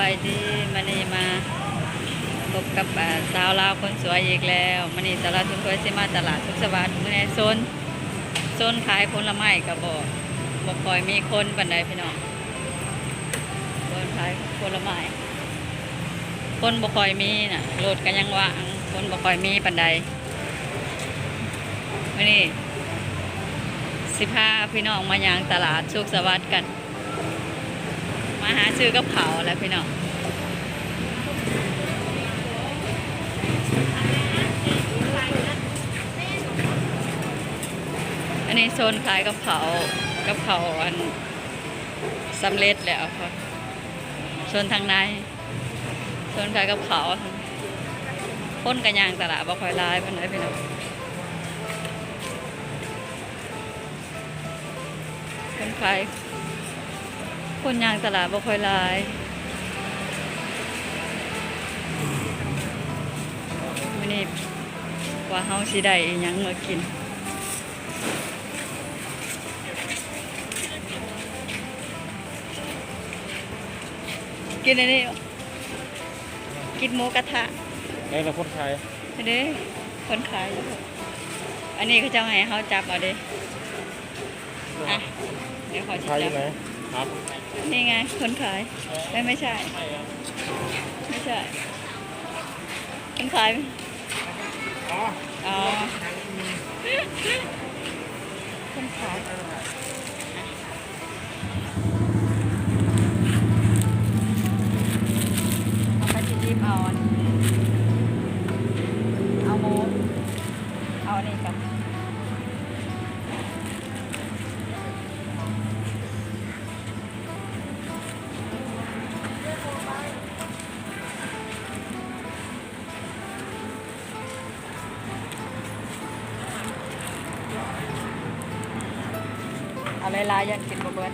บายดีมันนี่มาพบกับสาวลาวคนสวยอีกแล้วมันนี่ตลาดทุนถ้วยสิมาตลาดทุกสวัสดิ์ในโซนโซนขายผลไม้ก็บอกบอกคอยมีคนปันใดพี่น้องโซนขายผลไม้คนบ่คอยมีน่ะรถก็ยังว่างคนบ่คอยมีปันใดมันนี่สิพาพี่น้องมายางตลาดสุขสวัสดิ์กัน หาซื้อกับเขาแล้วพี่น้องอันนี้โซนขายกับเขากับเขาอันสำเร็จแล้วค่ะโซนทางในโซนขายกับเขาวคนกันยางตลาดบ่คอยลายเปานใดพี่น้องคนขาย คนยางตลาดบ่ค่อยหลายมื้อนี้ว่าเฮาสิได้อิหยังมากินกินอันนี้กินหมูกระทะในเราคนไทยเด้คนขายอยู่อันนี้เขาจะให้เฮาจับเอาเด้อะเดี๋ยวขอจิไทยอจัยู่บไหนครับ นี่ไง คนขายไม่ไม่ใช่ ไม่ใช่ คนขาย อ๋อ คนขาย เอาหลายๆยันกินบ่เบิด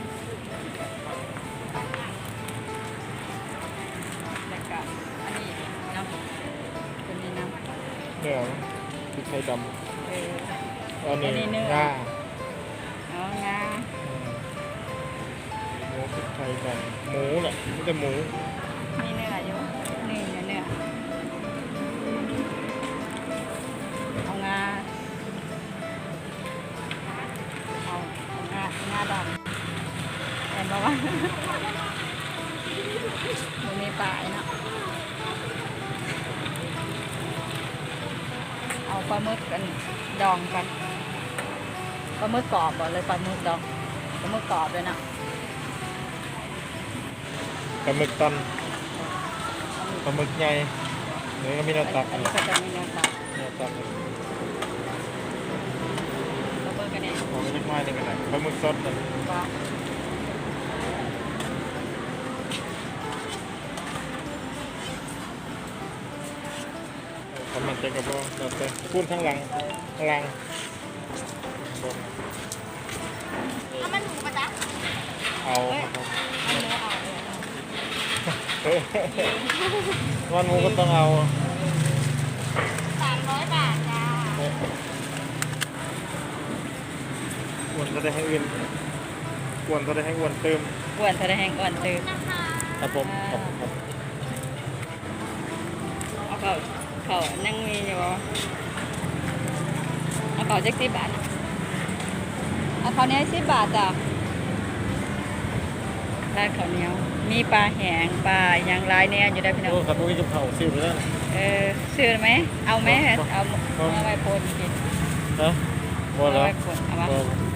แล้วก็อันนี้เนาะตัวนี้เนาะเนื้อพริกไทยดเออำอันนี้อันนี้เนื้อง่าเอางาหมูพริกไทยดำหมูแหละไม่แต่หมูมี งางาดำเห็นบอกว่ามันมีปลายเนาะเอาปลาหมึกกันดองกันปลาหมึกกรอบบ่เลยปลาหมึกดองปลาหมึกกรอบเลยเนาะปลาหมึกตันปลาหมึกใหญ่เนื้อก็มีหน้าตักอันนี้ก็จะมีเนื้อตับหน้าตัก ปลาหมึกกันเนี่ย ของเล็กน้อยนี่กันนะปลาหมึกสดน่ะว่าทำมันจกระบอกแบบเป็นพูดข้างหลังหลังบนเอามันหมูปะจ๊ะเอาครับผมอันนี้เอาเลยวันหมูก็ต้องเอาสามร้อยบาทจ้า อ้วนก็ได้ให้อื่นอ้วนก็ได้ให้อ้วนเติมอ้วนทะเลแห้งอ้วนตื่นนะคะครับผมครับครับเอาเขาเขายังมีอยู่บ่เอาเขาเจ็กสิบบาทเอาเขาวเหนี้สิบบาทจ้ะร้านข้าวเหนียว มีปลาแห้งปลาอย่างไรเนี่ยอยู่ได้พี่น้อง โอ้ครับพวกนี้กับเขาซื้อไปแล้วนะ เออซื้อไหม เอาไหมครับเอาครับเอาไว้โพนกินนะหมเอาดแล้วไว้โพนเอามาหมดอ๋อโอ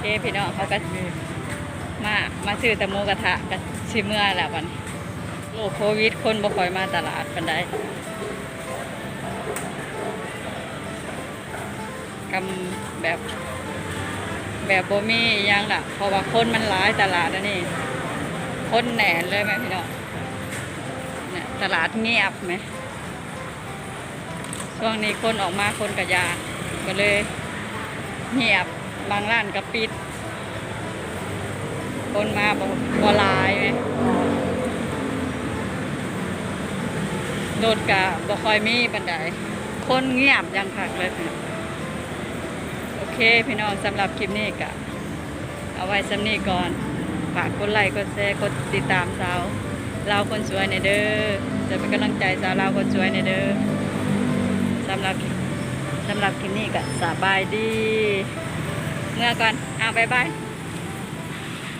เคพี่น้องเขาก็มามาซื้อแต่หมูกระทะกันชิเมื่อแหละวันโอ้โควิด คนบ่ค่อยมาตลาดปันไดกำแบบแบบโบมีอิหยังล่ะ เพราะว่าคนมันหลายตลาดอันนี้คนแหน่นเลยไหมพี่น้องเนี่ยตลาดเงียบไหมช่วงนี้คนออกมาคนกระยาก็เลยเงียบ บางร้านก็ปิด คนมาบอบ่ลายไหมโดดกะบอคอยมีบันไดคนเงียบยังผักเลยโอเคพี่น้องสำหรับคลิปนี้กะเอาไว้สำนี้ก่อน ฝากกดไลค์กดแชร์กดติดตามสาวเราคนสวยในเด้อจะเป็นกำลังใจสาวเราคนสวยในเด้อสำหรับสำหรับคลิปนี้ก็สบายดี เมื่อก่อนอ่าบายบาย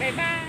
บายบาย